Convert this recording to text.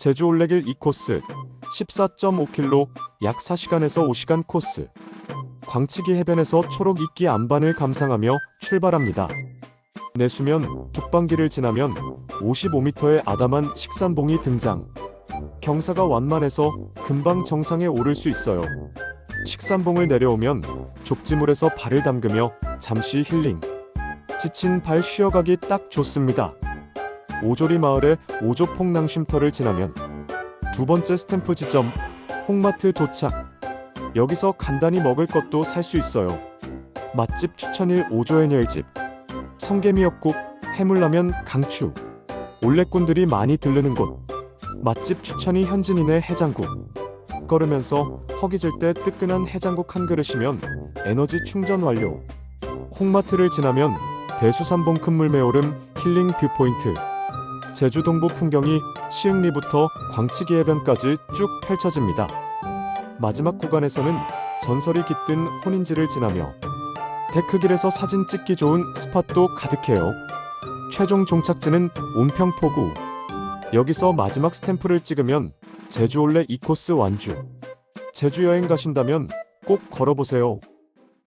제주 올레길 2코스 14.5km 약 4시간에서 5시간 코스 광치기 해변에서 초록 이끼 안반을 감상하며 출발합니다. 내수면 북방기를 지나면 55m의 아담한 식산봉이 등장. 경사가 완만해서 금방 정상에 오를 수 있어요. 식산봉을 내려오면 족지물에서 발을 담그며 잠시 힐링. 지친 발 쉬어가기 딱 좋습니다. 오조리 마을의 오조 폭낭 쉼터를 지나면 두 번째 스탬프 지점 홍마트 도착. 여기서 간단히 먹을 것도 살 수 있어요. 맛집 추천일 오조 해녀집. 성게미역국, 해물라면, 강추. 올레꾼들이 많이 들르는 곳. 맛집 추천이 현진이네 해장국. 걸으면서 허기질 때 뜨끈한 해장국 한 그릇이면 에너지 충전 완료. 홍마트를 지나면 대수산봉 큰물 매오름 힐링 뷰포인트. 제주 동부 풍경이 시흥리부터 광치기 해변까지 쭉 펼쳐집니다. 마지막 구간에서는 전설이 깃든 혼인지를 지나며 데크길에서 사진 찍기 좋은 스팟도 가득해요. 최종 종착지는 온평포구. 여기서 마지막 스탬프를 찍으면 제주 올레 2코스 완주. 제주 여행 가신다면 꼭 걸어보세요.